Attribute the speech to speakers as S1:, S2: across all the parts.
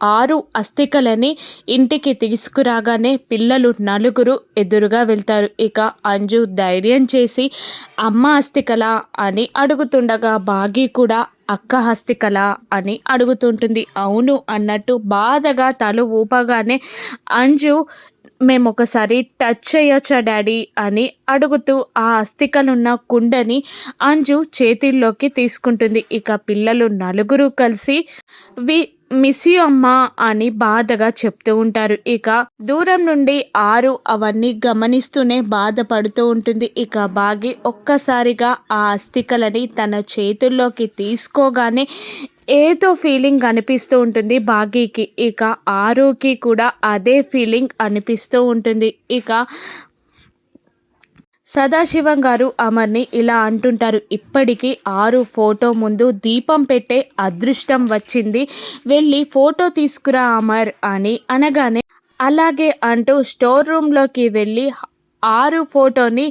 S1: ఆరు అస్థికలని ఇంటికి తీసుకురాగానే పిల్లలు నలుగురు ఎదురుగా వెళ్తారు. ఇక అంజు ధైర్యం చేసి అమ్మ అస్థికలా అని అడుగుతుండగా బాగి కూడా అక్క హస్తికల అని అడుగుతుంటుంది. అవును అన్నట్టు బాధగా తల ఊపగానే అంజు మేము ఒకసారి టచ్ చేయొచ్చా డాడీ అని అడుగుతూ ఆ అస్థికలున్న కుండని అంజు చేతిల్లోకి తీసుకుంటుంది. ఇక పిల్లలు నలుగురు కలిసి వి మిస్ యూ అని బాధగా చెప్తూ ఉంటారు. ఇక దూరం నుండి ఆరు అవన్నీ గమనిస్తూనే బాధపడుతూ ఉంటుంది. ఇక బాగి ఒక్కసారిగా ఆ అస్థికలని తన చేతుల్లోకి తీసుకోగానే ఏదో ఫీలింగ్ అనిపిస్తూ ఉంటుంది బాగీకి. ఇక ఆరుకి కూడా అదే ఫీలింగ్ అనిపిస్తూ ఉంటుంది. ఇక సదాశివం గారు అమర్ని ఇలా అంటుంటారు. ఇప్పటికీ ఆరు ఫోటో ముందు దీపం పెట్టే అదృష్టం వచ్చింది. వెళ్ళి ఫోటో తీసుకురా అమర్ అని అనగానే అలాగే అంటూ స్టోర్ రూమ్లోకి వెళ్ళి ఆరు ఫోటోని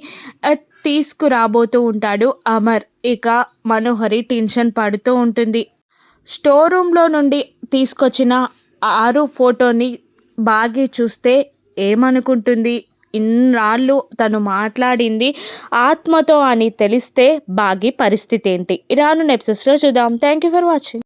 S1: తీసుకురాబోతూ ఉంటాడు అమర్. ఇక మనోహరి టెన్షన్ పడుతూ ఉంటుంది. స్టోర్ రూమ్లో నుండి తీసుకొచ్చిన ఆరు ఫోటోని బాగి చూస్తే ఏమనుకుంటుంది? ఇన్నాళ్ళు తను మాట్లాడింది ఆత్మతో అని తెలిస్తే బాగి పరిస్థితి ఏంటి? ఇరాను నెప్సెస్లో చూద్దాం. Thank you for watching